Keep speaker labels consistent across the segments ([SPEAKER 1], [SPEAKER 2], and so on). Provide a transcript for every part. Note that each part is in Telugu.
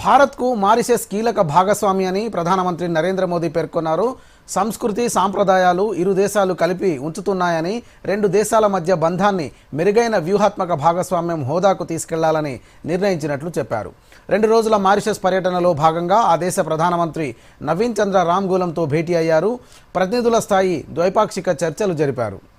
[SPEAKER 1] భారత్కు మారిషస్ కీలక భాగస్వామి అని ప్రధానమంత్రి నరేంద్ర మోదీ పేర్కొన్నారు. సంస్కృతి సాంప్రదాయాలు ఇరు దేశాలు కలిపి ఉంచుతున్నాయని రెండు దేశాల మధ్య బంధాన్ని మెరుగైన వ్యూహాత్మక భాగస్వామ్యం హోదాకు తీసుకెళ్ళాలని నిర్ణయించినట్లు చెప్పారు. రెండు రోజుల మారిషస్ పర్యటనలో భాగంగా ఆ దేశ ప్రధానమంత్రి నవీన్ చంద్ర రామ్గూలంతో భేటీ అయ్యారు. ప్రతినిధుల స్థాయి ద్వైపాక్షిక చర్చలు జరిపారు.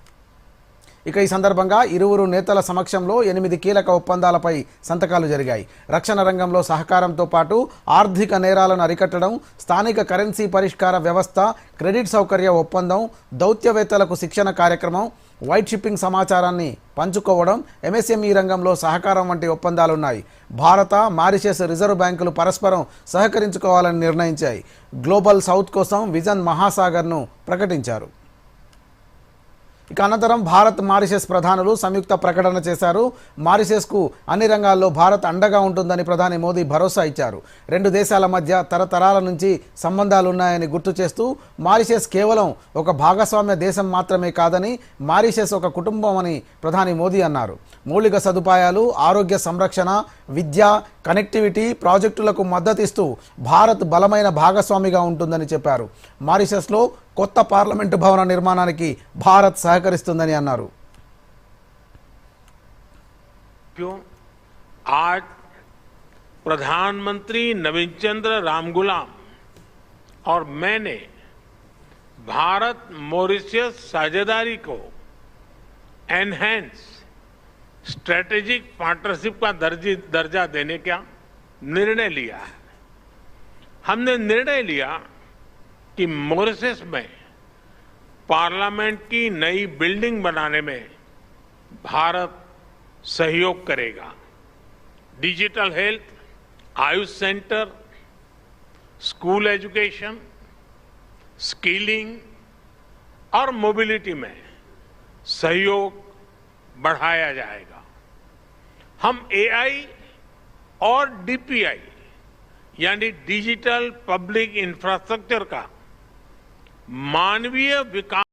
[SPEAKER 1] ఇక ఈ సందర్భంగా ఇరువురు నేతల సమక్షంలో ఎనిమిది కీలక ఒప్పందాలపై సంతకాలు జరిగాయి. రక్షణ రంగంలో సహకారంతో పాటు ఆర్థిక నేరాలను అరికట్టడం స్థానిక కరెన్సీ పరిష్కార వ్యవస్థ క్రెడిట్ సౌకర్య ఒప్పందం దౌత్యవేత్తలకు శిక్షణ కార్యక్రమం వైట్ షిప్పింగ్ సమాచారాన్ని పంచుకోవడం ఎంఎస్ఎంఈ రంగంలో సహకారం వంటి ఒప్పందాలున్నాయి. భారత మారిషస్ రిజర్వ్ బ్యాంకులు పరస్పరం సహకరించుకోవాలని నిర్ణయించాయి. గ్లోబల్ సౌత్ కోసం విజన్ మహాసాగర్ను ప్రకటించారు. ఇక అనంతరం భారత్ మారిషస్ ప్రధానులు సంయుక్త ప్రకటన చేశారు. మారిషస్కు అన్ని రంగాల్లో భారత్ అండగా ఉంటుందని ప్రధాని మోదీ భరోసా ఇచ్చారు. రెండు దేశాల మధ్య తరతరాల నుంచి సంబంధాలున్నాయని గుర్తు చేస్తూ మారిషస్ కేవలం ఒక భాగస్వామ్య దేశం మాత్రమే కాదని మారిషస్ ఒక కుటుంబం అని ప్రధాని మోదీ అన్నారు. మౌలిక సదుపాయాలు ఆరోగ్య సంరక్షణ విద్య కనెక్టివిటీ ప్రాజెక్టులకు మద్దతిస్తూ భారత్ బలమైన భాగస్వామిగా ఉంటుందని చెప్పారు. మారిషస్లో కొత్త పార్లమెంటు భవన నిర్మాణానికి భారత్ సహకరిస్తుందని అన్నారు
[SPEAKER 2] क्यों आज प्रधानमंत्री नवीन चंद्र रामगुलाम और मैंने भारत मॉरिशियस साझेदारी को एनहेंस स्ट्रेटेजिक पार्टनरशिप का दर्जी दर्जा देने का निर्णय लिया है हमने निर्णय लिया कि मॉरिशस में, पार्लियामेंट की नई बिल्डिंग बनाने में भारत सहयोग करेगा। Digital health, Ayush centre, school education, skilling और मोबिलिटी में सहयोग बढ़ाया जाएगा। हम एआई और डीपीआई, यानी डिजिटल पब्लिक इंफ्रास्ट्रक्चर का मानवीय विकास